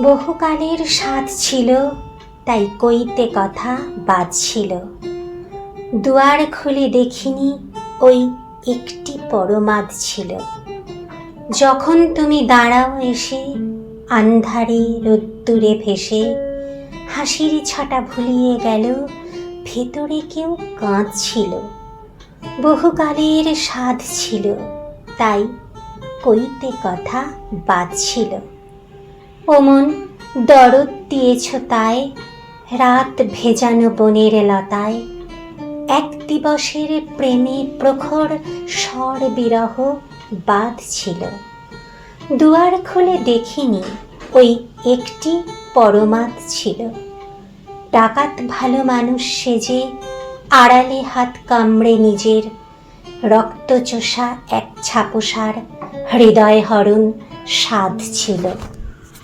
বহুকালের স্বাদ ছিল, তাই কইতে কথা বাজছিল দুয়ার খুলে দেখিনি, ওই একটি পরমাদ ছিল। যখন তুমি দাঁড়াও এসে, আন্ধারে রোদ্দুরে ভেসে, হাসির ছটা ভুলিয়ে গেল, ভেতরে কেউ কাঁদছিল। বহুকালের স্বাদ ছিল, তাই কইতে কথা বাজছিল ওমন দরদ দিয়েছ তাই, রাত ভেজানো বনের লতায়। এক দিবসের প্রেমে প্রখর স্বর বিরহ বাদ ছিল দুয়ার খুলে দেখিনি, ওই একটি পরমাত ছিল। ডাকাত ভালো মানুষ সেজে আড়ালে হাত কামড়ে নিজের রক্তচোষা এক ছাপোসার হৃদয় হরণ স্বাদ ছিল